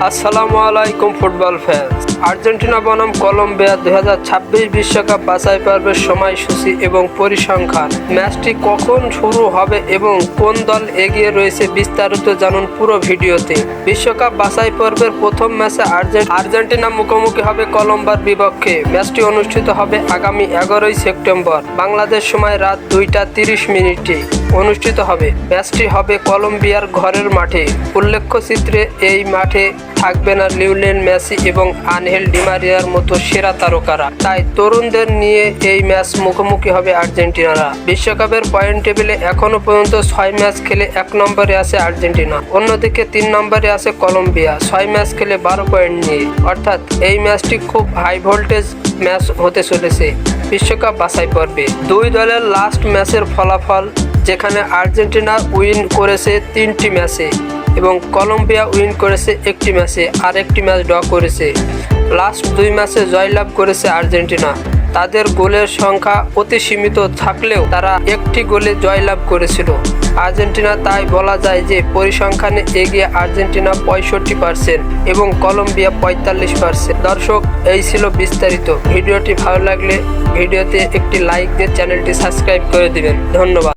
আসসালামু আলাইকুম football fans Argentina বনাম কলম্বিয়া দুই হাজার ছাব্বিশ বিশ্বকাপ বাছাই পর্বের সময়সূচি এবং পরিসংখ্যান। ম্যাচটি কখন শুরু হবে এবং কোন দল এগিয়ে রয়েছে বিস্তারিত জানুন পুরো ভিডিওতে। বিশ্বকাপ বাছাই পর্বের প্রথম ম্যাচে আর্জেন্ট- আর্জেন্টিনা মুখোমুখি হবে কলম্বার বিপক্ষে। ম্যাচটি অনুষ্ঠিত হবে আগামী এগারোই সেপ্টেম্বর, বাংলাদেশ সময় রাত দুইটা তিরিশ মিনিটে। অনুষ্ঠিত হবে। ম্যাচটি হবে কলম্বিয়ার ঘরের মাঠে। উল্লেখ্য চিত্রে এই মাঠে থাকবে না লিওনেল মেসি এবং আনহেল ডিমারিয়ার মতো সেরা তারকারা। তাই তরুণদের নিয়ে এই ম্যাচ মুখোমুখি হবে আর্জেন্টিনারা। বিশ্বকাপের পয়েন্ট টেবিলে এখনও পর্যন্ত ছয় ম্যাচ খেলে এক নম্বরে আছে আর্জেন্টিনা। অন্যদিকে তিন নম্বরে আছে কলম্বিয়া। ছয় ম্যাচ খেলে বারো পয়েন্ট নিয়ে। অর্থাৎ এই ম্যাচটি খুব হাই ভোল্টেজ ম্যাচ হতে চলেছে। বিশ্বকাপ বাছাই পর্বে। দুই দলের লাস্ট ম্যাচের ফলাফল, যেখানে আর্জেন্টিনা উইন করেছে তিনটি ম্যাচে। এবং কলম্বিয়া উইন করেছে একটি ম্যাচে আর একটি ম্যাচ ড্র করেছে। লাস্ট দুই ম্যাচে জয়লাভ করেছে আর্জেন্টিনা। তাদের গোলের সংখ্যা অতি সীমিত থাকলেও তারা একটি গোলে জয়লাভ করেছিল। আর্জেন্টিনা তাই বলা যায় যে পরিসংখ্যানে এগিয়ে আর্জেন্টিনা পঁয়ষট্টি পার্সেন্ট এবং কলম্বিয়া পঁয়তাল্লিশ পার্সেন্ট। দর্শক, এই ছিল বিস্তারিত। ভিডিওটি ভালো লাগলে ভিডিওতে একটি লাইক দিয়ে চ্যানেলটি সাবস্ক্রাইব করে দিবেন। ধন্যবাদ।